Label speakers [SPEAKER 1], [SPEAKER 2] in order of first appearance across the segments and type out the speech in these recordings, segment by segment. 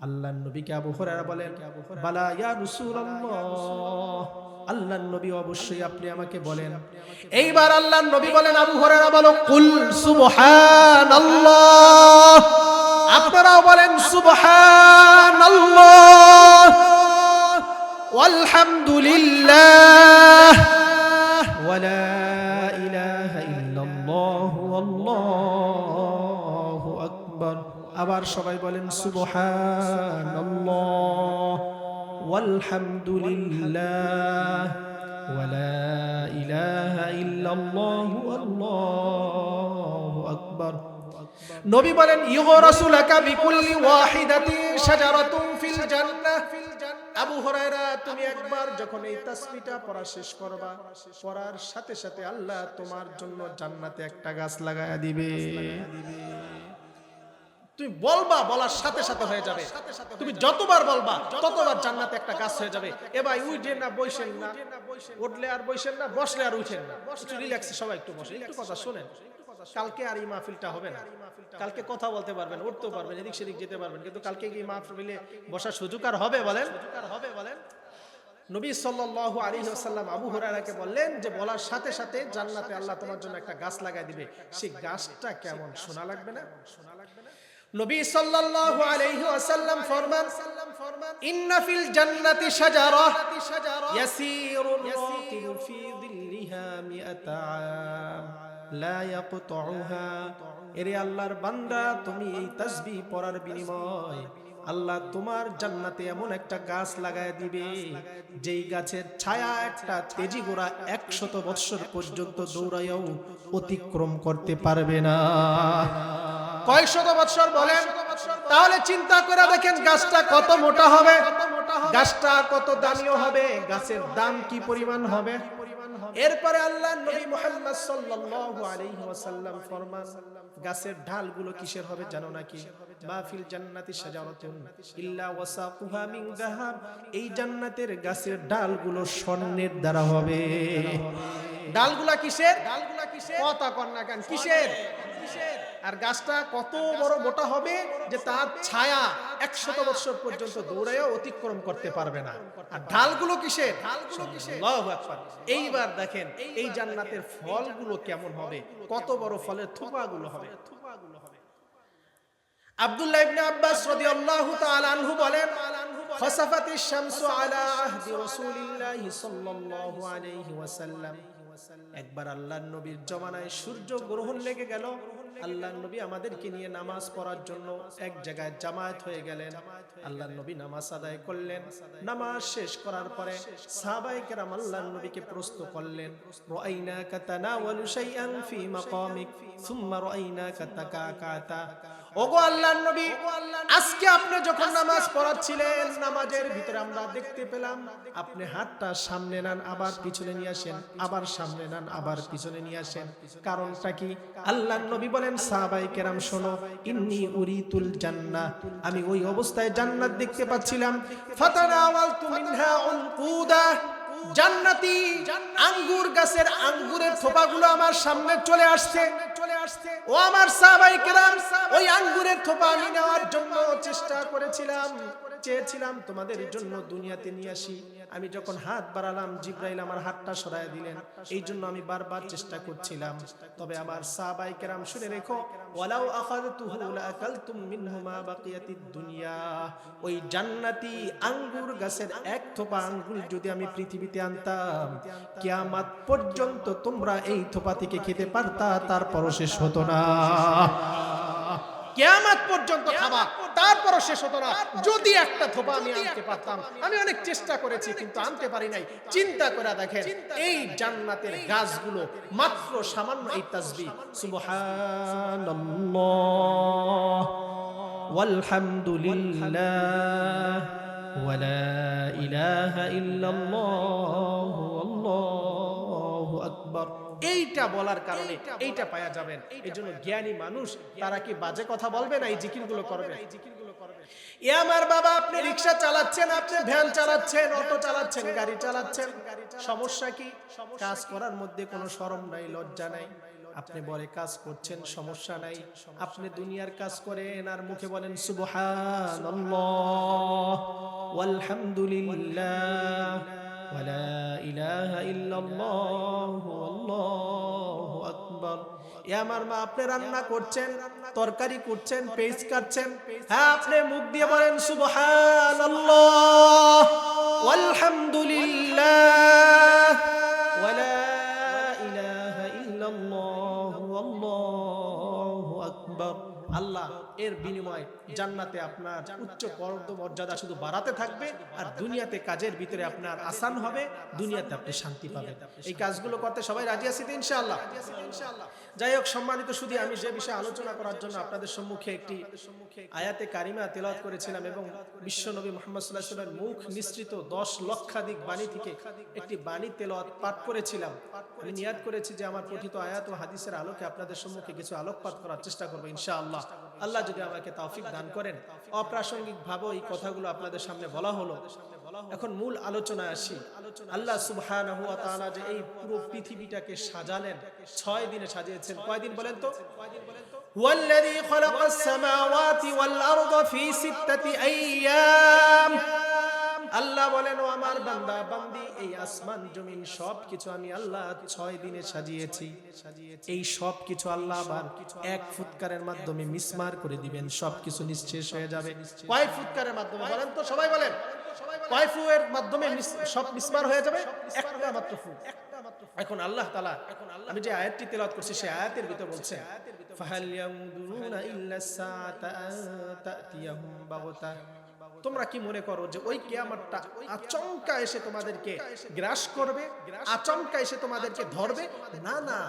[SPEAKER 1] আল্লাহ নবীকে আবু হুরায়রা বলেন বালা ইয়া রাসূলুল্লাহ। আল্লাহ নবী অবশ্যই আপনি আমাকে বলেন। এইবার আল্লাহ নবী বলেন আবু হুরায়রা বলো কুল সুবহানাল্লাহ। আপনারাও বলেন সুবহানাল্লাহ। ওয়ালহামদুলিল্লাহ। ওয়ালা ইলাহা ইল্লাল্লাহ। ওয়াল্লাহু আকবার। আবার সবাই বলেন ওয়ালা আকবার। নবী বলেন ইউগরাসুলাকা বিকুল্লি আবু তুমি একবার যখন এই পড়া শেষ করবা সাথে সাথে আল্লাহ তোমার জন্য জান্নাতে একটা গাছ লাগায়া দিবে। তুমি বলবা বলার সাথে সাথে হয়ে যাবে। তুমি যতবার বলবা ততবার জান্নাতে একটা গাছ হয়ে যাবে। এবার উঠেন না বইসেন না। উঠলে আর বইসেন না বসলে আর উঠেন না। একটু রিল্যাক্সে সবাই একটু বসে। একটু কথা শোনেন। কালকে আর এই মাহফিলটা হবে না। কালকে কথা বলতে পারবেন উঠতেও পারবেন এদিক সেদিক যেতে পারবেন। কিন্তু কালকে কি মাহফিলে বসার সুযোগ আর হবে বলেন? হবে বলেন। নবী সাল্লাল্লাহু আলাইহি ওয়াসাল্লাম আবু হুরায়রাকে বললেন যে বলার সাথে সাথে জান্নাতে আল্লাহ তোমার জন্য একটা গাছ লাগাই দিবে। সেই গাছটা কেমন? শোনা লাগবে না? শোনা লাগবে না? নবী সাল্লাল্লাহু আলাইহি ওয়াসাল্লাম ফরমান, ইন্না ফিল জান্নাতি শাজারা ইয়াসিরু রাকিবু ফি যিল্লিহা মিআতা আম এরে আল্লাহর বান্দা, তুমি এই তাসবিহ পড়ার বিনিময় আল্লাহ তোমার জান্নাতে এমন একটা গাছ লাগায় দিবে, যেই গাছের ছায়া একটা তেজি গোড়া একশত বৎসর পর্যন্ত দৌড়াইয়াও অতিক্রম করতে পারবে না। কয়শত বৎসর বলেন, তাহলে চিন্তা করে দেখেন গাছটা কত মোটা হবে, গাছটা কত দামিও হবে, গাছের দাম কি পরিমাণ হবে? এরপরে আল্লাহ নবী মুহাম্মদ সাল্লাল্লাহু আলাইহি ওয়াসাল্লাম ফরমান, গাছের ঢালগুলো কিসের হবে জানো নাকি? মাহফিল জান্নাতি শাজারাতুন ইল্লা ওয়াসাকুহা মিন যাহাব। এই জান্নাতের গাছের ডালগুলো স্বর্ণের দ্বারা হবে। ডালগুলা কিসের? ডালগুলা কিসের? কথা কর না কেন কিসের? কিসের? আর গাছটা কত বড় মোটা হবে যে তার ছায়া একশত বছর পর্যন্ত দৌড়াইয়া অতিক্রম করতে পারবে না। আর ঢালগুলো কিসের? এইবার দেখেন এই জান্নাতের ফলগুলো কেমন হবে? কত বড় ফলের থোপাগুলো হবে? থোপাগুলো হবে? আব্দুল্লাহ ইবনে আব্বাস রাদিয়াল্লাহু তাআলা আনহু বলেন খসাফাতিশ শামসু আলা আহদি রাসূলিল্লাহি সাল্লাল্লাহু আলাইহি ওয়াসাল্লাম। একবার আল্লাহ নবীর জমানায় সূর্য গ্রহণ লেগে গেল। আল্লাহর নবী আমাদেরকে নিয়ে নামাজ পড়ার জন্য এক জায়গায় জামায়াত হয়ে গেলেন। আল্লাহর নবী নামাজ আদায় করলেন। নামাজ শেষ করার পরে নবীকে করলেন শাইআন ফি মাকামিক, সুম্মা ওগো আল্লাহর নবী, আজকে আপনি যখন নামাজ পড়াচ্ছিলেন, নামাজের ভিতরে আমরা দেখতে পেলাম, আপনি হাতটা সামনে নেন, আবার পিছনে নিয়ে আসেন, আবার সামনে নেন, আবার পিছনে নিয়ে আসেন। কারণটা কি? আল্লাহর নবী বলেন সাহাবাই কেরাম, শোনো, ইন্নি উরিতুল জান্নাহ। আমি ওই অবস্থায় জান্নাত দেখতে পাচ্ছিলাম। উনকুদা জান্নাতি আঙ্গুর গাছের আঙ্গুরের থোপাগুলো আমার সামনে চলে আসছে। চলে আসছে ও আমার সাহাবাই কেরাম, ওই আঙ্গুরের থোপা নেওয়ার জন্য চেষ্টা করেছিলাম। চেয়েছিলাম, তোমাদের জন্য দুনিয়াতে নিয়ে আসি। আমি যখন হাত বাড়ালাম, জিব্রাইল আমার হাতটা সরায় দিলেন। এই জন্য আমি বারবার চেষ্টা করছিলাম। তবে আমার সাহাবাই কেরাম শুনে রেখো, ওয়ালাউ আখাযতুহু লাআকালতুম মিনহু মা বাকিয়াতিদ দুনিয়া। ওই জান্নাতি আঙ্গুর গাছের এক থোপা আঙ্গুর যদি আমি পৃথিবীতে আনতাম, কিয়ামত পর্যন্ত তোমরা এই থোপা থেকে খেতে পারতা, তারপরও শেষ হতো না। কেয়ামত পর্যন্ত খাবা তারপরও শেষ হতো না যদি একটা থোপা আমি আনতে পারতাম আমি অনেক চেষ্টা করেছি কিন্তু আনতে পারি নাই। চিন্তা করে দেখেন এই জান্নাতের গাছগুলো মাত্র সামান্য এই তাসবিহ। সুবহানাল্লাহ। ওয়ালহামদুলিল্লাহ। ওয়ালা ইলাহা ইল্লাল্লাহ। আল্লাহু এইটা বলার কারণে এইটা পাওয়া যাবেন। এই জন্য জ্ঞানী মানুষ তারা কি বাজে কথা বলবে না এই জিকিরগুলো করবে? এ আমার বাবা আপনি রিক্সা চালাচ্ছেন আপনি ভ্যান চালাচ্ছেন অটো চালাচ্ছেন গাড়ি চালাচ্ছেন সমস্যা কি? কাজ করার মধ্যে কোনো শরম নাই লজ্জা নাই। আপনি বলে কাজ করছেন সমস্যা নাই। আপনি দুনিয়ার কাজ করেন আর মুখে বলেন সুবহানাল্লাহ। ওয়ালহামদুলিল্লাহ ওয়ালা ইলাহা ইল্লাল্লাহ আল্লাহু আকবার এ আমার মা, আপনি রান্না করছেন, তরকারি করছেন, পেঁয়াজ কাটছেন। হ্যাঁ আপনি মুখ দিয়ে বলেন সুবহানাল্লাহ, ওয়ালহামদুলিল্লাহ, ওয়ালা ইলাহা ইল্লাল্লাহ আল্লাহ এর বিনিময়ে জান্নাতে আপনার উচ্চ পর্দ মর্যাদা শুধু বাড়াতে থাকবে আর দুনিয়াতে কাজের ভিতরে আপনার আসান হবে, দুনিয়াতে আপনি শান্তি পাবেন। এই কাজগুলো করতে সবাই রাজি আছি ইনশাআল্লাহ? যাই হোক, সম্মানিত শুধু আমি যে বিষয়ে আলোচনা করার জন্য আপনাদের সম্মুখে একটি আয়াতে কারিমা তেলাওয়াত করেছিলাম এবং বিশ্বনবী মোহাম্মদ সাল্লাহ সাল্লামের মুখ মিশ্রিত দশ লক্ষাধিক বাণী থেকে একটি বাণী তেলাওয়াত পাঠ করেছিলাম। আমি নিয়াদ করেছি যে আমার পঠিত আয়াত ও হাদিসের আলোকে আপনাদের সম্মুখে কিছু আলোকপাত করার চেষ্টা করব ইনশাআল্লাহ। আল্লাহ যদি আমাকে তৌফিক দান করেন অপ্রাসঙ্গিক ভাবে এই কথাগুলো আপনাদের সামনে বলা হলো এখন মূল আলোচনায় আসি আল্লাহ সুবহানাহু ওয়া তাআলা যে এই পুরো পৃথিবীটাকে সাজালেন ছয় দিনে সাজিয়েছেন কয়দিন বলেন তো والذي خلق السماوات والأرض في ستة أيام আল্লাহ বলেন, ও আমার বান্দা, বান্দি, এই আসমান, জমিন সব কিছু আমি আল্লাহ ছয় দিনে সাজিয়েছি। এই সব কিছু আল্লাহ আবার এক ফুৎকারের মাধ্যমে মিসমার করে দিবেন সব কিছু নিঃশেষ হয়ে যাবে। কয় ফুৎকারের মাধ্যমে? বলেন তো সবাই বলেন। কয় মাধ্যমে সব মিসমার হয়ে যাবে? একটা মাত্র ফু। এখন আল্লাহ তালা আমি যে আয়াতটি তেলাওয়াত করছি, সেই আয়াতের ভিতর বলছে, ফাহাল ইয়ানদুরুনা ইল্লা সাআতা তা'তিয়াহুম বাগতা তোমরা কি মনে করো যে ওই কেয়ামতটা আচমকা এসে তোমাদেরকে গ্রাস করবে? আচমকা এসে তোমাদেরকে ধরবে? না না।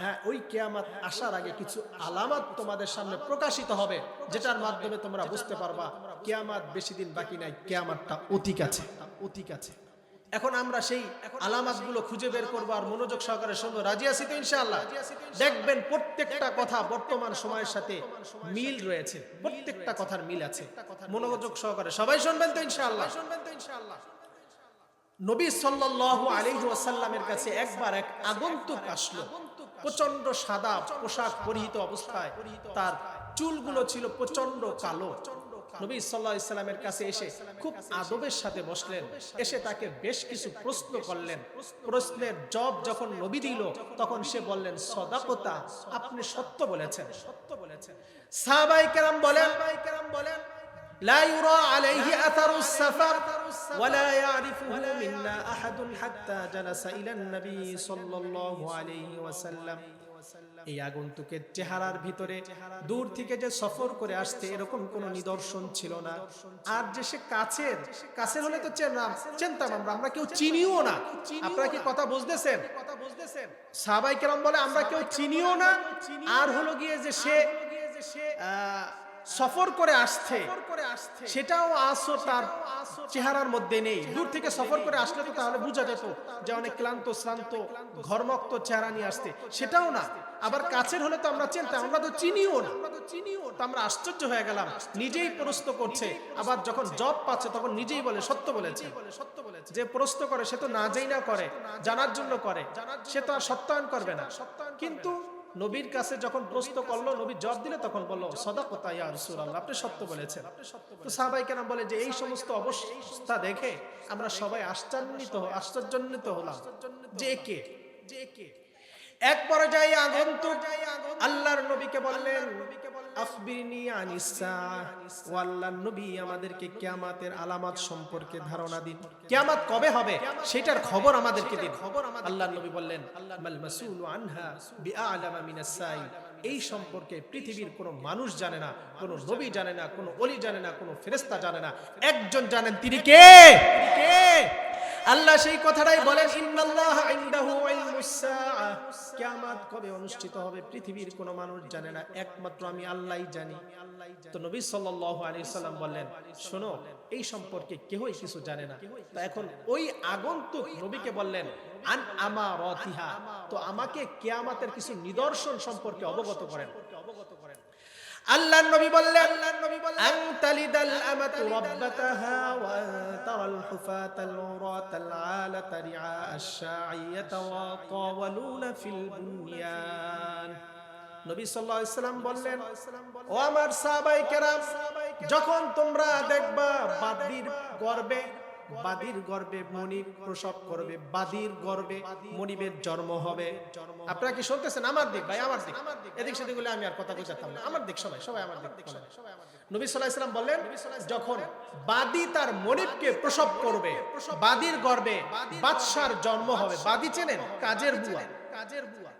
[SPEAKER 1] হ্যাঁ ওই কেয়ামাত আসার আগে কিছু আলামত তোমাদের সামনে প্রকাশিত হবে, যেটার মাধ্যমে তোমরা বুঝতে পারবা কেয়ামাত বেশি দিন বাকি নাই, কেয়ামাতটা অতি কাছে অতি আছে। এখন আমরা সেই আলামাতগুলো খুঁজে বের করব আর মনোযোগ সহকারে শুনব। রাজি আছি তো ইনশাআল্লাহ? দেখবেন প্রত্যেকটা কথা বর্তমান সময়ের সাথে মিল রয়েছে। প্রত্যেকটা কথার মিল আছে। মনোযোগ সহকারে। সবাই শুনবেন তো ইনশাআল্লাহ? শুনবেন তো ইনশাআল্লাহ। নবী সাল্লাল্লাহু আলাইহি ওয়াসাল্লামের কাছে একবার এক আগন্তুক আসলো। প্রচণ্ড সাদা পোশাক পরিহিত অবস্থায় তার চুলগুলো ছিল প্রচণ্ড কালো। নবী সাল্লাহ ইসলামের কাছে এসে খুব আদবের সাথে বসলেন এসে তাকে বেশ কিছু প্রশ্ন করলেন প্রশ্নের জব যখন নবী দিল তখন সে বললেন সদাকতা আপনি সত্য বলেছেন সত্য বলেছেন সাহাবাই কেরাম বলেন কেরাম বলেন لا يرى عليه أثر السفر ولا يعرفه منا أحد حتى جلس إلى النبي صلى الله عليه وسلم এই আগন্তুকের চেহারার ভিতরে দূর থেকে যে সফর করে আসতে এরকম কোন নিদর্শন ছিল না। আর যে সে কাছের কাছের হলে তো চেনা চিনতাম আমরা। আমরা কেউ চিনিও না। আপনারা কি কথা বুঝতেছেন কথা বুঝতেছেন? সাহাবাই কেরম বলে আমরা কেউ চিনিও না। আর হলো গিয়ে যে সে আহ, সফর করে আসছে। সেটাও আসো তার চেহারার মধ্যে নেই। দূর থেকে সফর করে আসলে তো তাহলে বোঝা যেত যে অনেক ক্লান্ত শ্রান্ত ঘর্মক্ত চেহারা নিয়ে আসতে সেটাও না। আবার কাছের হলে তো আমরা চিনতাম আমরা তো চিনিও না। তো আমরা আশ্চর্য হয়ে গেলাম। নিজেই প্রশ্ন করছে। আবার যখন জব পাচ্ছে তখন নিজেই বলে সত্য বলেছে। সত্য বলেছে। যে প্রশ্ন করে সে তো না যেই না করে জানার জন্য করে। সে তো আর সত্যায়ন করবে না। কিন্তু নবীর কাছে যখন প্রশ্ন করল, নবী জবাব দিলে তখন বলল, সদাকতা ইয়া রাসূলুল্লাহ আপনি সত্য বলেছেন। তো সাহাবাই কেন বলে যে, এই সমস্ত অবস্থা দেখে আমরা সবাই আশ্চর্যিত আশ্চর্যান্বিত হলাম। যে কে যে কে? এক পর্যায়ে আগন্তুক আল্লাহর নবীকে বললেন আখবিরনি আনিস। ও আল্লাহর নবী আমাদেরকে কিয়ামতের আলামত সম্পর্কে ধারণা দিন। কিয়ামত কবে হবে সেটার খবর আমাদেরকে দিন। খবর আল্লাহর নবী বললেন, মাল মাসউলু আনহা বিআলামা মিনাস সাইল। এই সম্পর্কে পৃথিবীর কোনো মানুষ জানে না, কোনো নবী জানে না, কোনো অলি জানে না, কোনো ফেরেশতা জানে না। একজন জানেন, তিনি কে? কে? আল্লাহ সেই কথাটাই বলেন, ইন্নাল্লাহ ইনদাহু ইলমুস সাআ। কিয়ামত কবে অনুষ্ঠিত হবে পৃথিবীর কোনো মানুষ জানে না, একমাত্র আমি আল্লাহই জানি। তো নবী সাল্লাল্লাহু আলাইহি সাল্লাম বললেন, শোনো, এই সম্পর্কে কেউই কিছু জানে না। তো এখন ওই আগন্তুক নবীকে বললেন, আন আমারাতিহা। তো আমাকে কিয়ামতের কিছু নিদর্শন সম্পর্কে অবগত করেন অবগত করেন। আল্লাহ নবী বললেন আন তালিদাল আমাতু রাব্বাতাহা ওয়া তারাল হুফাতাল উরাতাল আলাতা রিআ আশ-শাইয়াতা ওয়া তাওয়ালুনা ফিল বুনিয়ান। নবী সাল্লাল্লাহু আলাইহি সাল্লাম বললেন ও আমার সাহাবায়ে কেরাম যখন তোমরা দেখবা বাদির গর্বে বাদির গর্বে মনিব প্রসব করবে, বাদির গর্বে মনিবের জন্ম হবে। আপনারা কি শুনতেছেন? আমার দিক, ভাই, আমার দিক। এদিক সেদিক হলে আমি আর কথা বুঝাতাম না। আমার দিক সবাই সবাই আমার দিক বলেন। নবী সাল্লাল্লাহু আলাইহি সাল্লাম বললেন, যখন বাদি তার মনিবকে প্রসব করবে, বাদির গর্বে বাদশার জন্ম হবে। বাদি চেনেন? কাজের বুয়া। কাজের বুয়া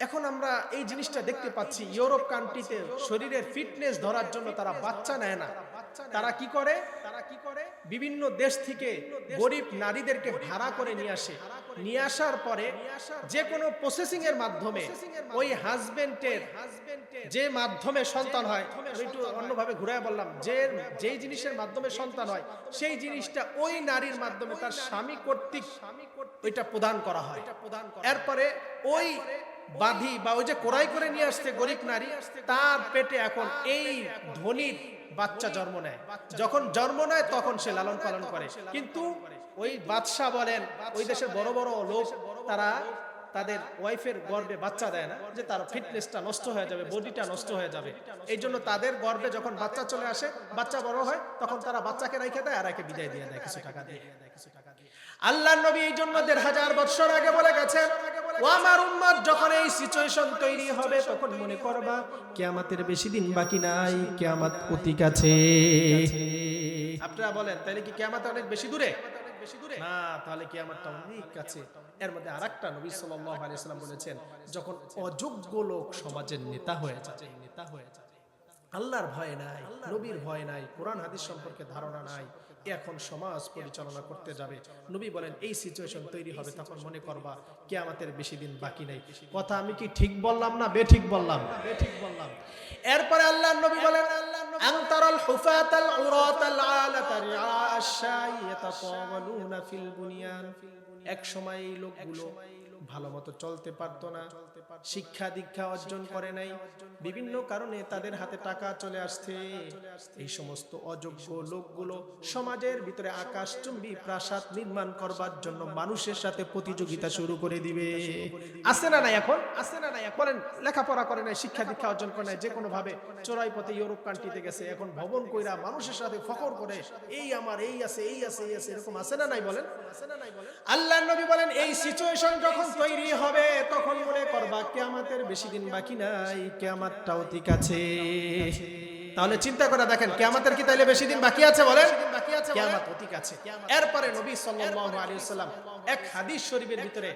[SPEAKER 1] এখন আমরা এই জিনিসটা দেখতে পাচ্ছি, ইউরোপ কান্ট্রিতে শরীরের ফিটনেস ধরার জন্য তারা বাচ্চা নেয় না। তারা কি করে তারা কি করে? বিভিন্ন দেশ থেকে গরিব নারীদেরকে ভাড়া করে নিয়ে আসে। নিয়ে আসার পরে যে কোনো প্রসেসিং এর মাধ্যমে ওই হাজবেন্ডের যে মাধ্যমে সন্তান হয় একটু অন্যভাবে ঘুরায় বললাম, যে যেই জিনিসের মাধ্যমে সন্তান হয়, সেই জিনিসটা ওই নারীর মাধ্যমে তার স্বামী কর্তৃক ওইটা প্রদান করা হয়। এরপরে ওই বাধি বা ওই যে কোরাই করে নিয়ে আসছে গরিব নারী, তার পেটে এখন এই ধনির বাচ্চা জন্ম নেয়। যখন জন্ম নেয় তখন সে লালন পালন করে। কিন্তু ওই বাদশাহ বলেন ওই দেশের বড় বড় লোক তারা তাদের ওয়াইফের গর্বে বাচ্চা দেয় না যে তার ফিটনেসটা নষ্ট হয়ে যাবে বডিটা নষ্ট হয়ে যাবে। এই জন্য তাদের গর্বে যখন বাচ্চা চলে আসে বাচ্চা বড় হয় তখন তারা বাচ্চাকে রেখে দেয় আর একে বিদায় দিয়ে দেয় কিছু টাকা দিয়ে। কিছু টাকা দিয়ে। আল্লাহ নবী এই জন্য দেড় হাজার বছর আগে বলে গেছেন ও আমার উম্মত যখন এই সিচুয়েশন তৈরি হবে, তখন মনে করবা, কিয়ামতের বেশি দিন বাকি নাই, কিয়ামত অতি কাছে। আপনারা বলেন, তাহলে কি কিয়ামত অনেক বেশি দূরে? তাহলে অনেক কাছে। এর মধ্যে আরেকটা নবী বলেছেন, যখন অযোগ্য লোক সমাজের নেতা হয়ে যায় নেতা হয়ে যায় আল্লাহর ভয় নাই, নবীর ভয় নাই, কোরআন হাদিস সম্পর্কে ধারণা নাই। এখন সমাজ পরিচালনা করতে যাবে। নবী বলেন এই সিচুয়েশন তৈরি হবে তখন মনে করবা কে আমাদের বেশি দিন বাকি নাই। কথা আমি কি ঠিক বললাম না বেঠিক বললাম? বেঠিক বললাম। এরপরে আল্লাহ নবী বলেন এক সময় এই লোকগুলো ভালো মতো চলতে পারতো না। শিক্ষা দীক্ষা অর্জন করে নাই। বিভিন্ন কারণে তাদের হাতে টাকা চলে আসছে। এই সমস্ত অযোগ্য লোকগুলো সমাজের ভিতরে আকাশচুম্বী প্রাসাদ নির্মাণ করবার জন্য মানুষের সাথে প্রতিযোগিতা শুরু করে দিবে। আছে না নাই এখন? আছে না নাই? বলেন লেখাপড়া করে নাই শিক্ষা দীক্ষা অর্জন করে নাই যে কোনো ভাবে চোরাই পথে ইউরোপ কান্ট্রিতে গেছে এখন ভবন কইরা মানুষের সাথে ফখর করে এই আমার এই আছে এই আছে এই আছে এরকম আছে না নাই বলেন? আছে না নাই বলেন? আল্লাহ নবী বলেন এই সিচুয়েশন যখন তৈরি হবে, তখন মনে করবা কিয়ামতের বেশি দিন বাকি নাই, কিয়ামতটাও ঠিক আছে। তাহলে চিন্তা করে দেখেন, কিয়ামতের কি তাইলে বেশি দিন বাকি আছে বলেন? কিয়ামত ঠিক আছে। এরপরে নবী সাল্লাল্লাহু আলাইহি এক হাদিস শরীফের ভিতরে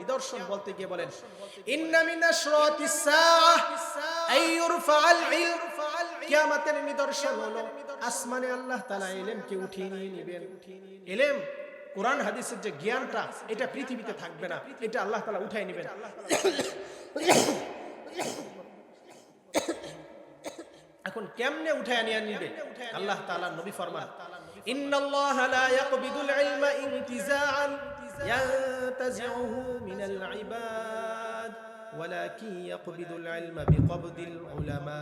[SPEAKER 1] নিদর্শন বলতে গিয়ে বলেন, ইন্না সাআহ নিদর্শন হলো, আসমানে আল্লাহ তাআলা উঠিয়ে নিয়ে নেবেন। ইলম কোরআন হাদিসের যে জ্ঞানটা, এটা পৃথিবীতে থাকবে না। এটা আল্লাহ তাআলা উঠাই নেবেন। এখন কেমনে উঠায় নিয়ে নিবে? আল্লাহ তাআলা নবী ফরমান। ইন্নাল্লাহ লা ইয়াকবিদুল ইলমা ইনতিজাআন ইয়ানতাজিউহু মিনাল ইবাদ, ওয়ালাকিন ইয়াকবিদুল ইলমা বিকবদিল উলামা।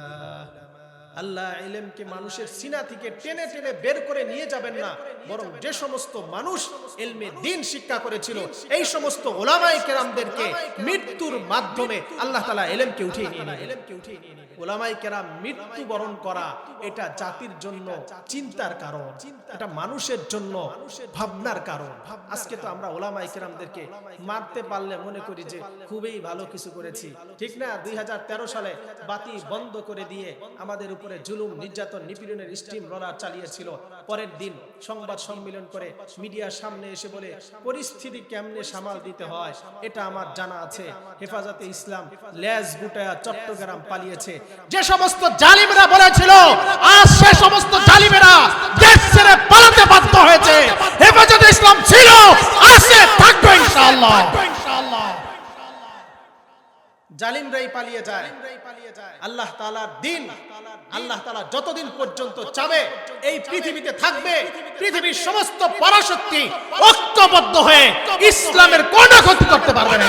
[SPEAKER 1] আল্লাহ ইলমকে মানুষের সিনা থেকে টেনে টেনে বের করে নিয়ে যাবেন না, বরং যে সমস্ত মানুষ এলমে দিন শিক্ষা করেছিল, এই সমস্ত ওলামাই কেরামদেরকে মৃত্যুর মাধ্যমে আল্লাহ তালা এলেমকে উঠিয়ে নিয়ে এলেমকে উঠিয়ে নিয়ে ওলামাই কেরাম মৃত্যু বরণ করা এটা জাতির জন্য চিন্তার কারণ, এটা মানুষের জন্য ভাবনার কারণ। আজকে তো আমরা ওলামাই কেরামদেরকে মারতে পারলে মনে করি যে খুবই ভালো কিছু করেছি। ঠিক না? দুই হাজার তেরো সালে বাতি বন্ধ করে দিয়ে আমাদের উপরে জুলুম, নির্যাতন, নিপীড়নের স্টিম রোলার চালিয়েছিল। পরের দিন সংবাদ সম্মেলন করে মিডিয়ার সামনে এসে বলে, পরিস্থিতি কেমনে সামাল দিতে হয়? এটা আমার জানা আছে। হেফাজতে ইসলাম লেজ গুটায়া চট্টগ্রাম পালিয়েছে। যে সমস্ত জালিমেরা বলেছিল, আজ সে সমস্ত জালিমেরা দেশ ছেড়ে পালাতে বাধ্য হয়েছে। হেফাজতে ইসলাম ছিল আছে থাকবে ইনশাআল্লাহ ইনশাআল্লাহ। জালিমরাই পালিয়ে যায়। আল্লাহ তালার দিন আল্লাহ তালা যতদিন পর্যন্ত চাবে এই পৃথিবীতে থাকবে পৃথিবীর সমস্ত পরাশক্তি ঐক্যবদ্ধ হয়ে ইসলামের কোনো ক্ষতি করতে পারবে না।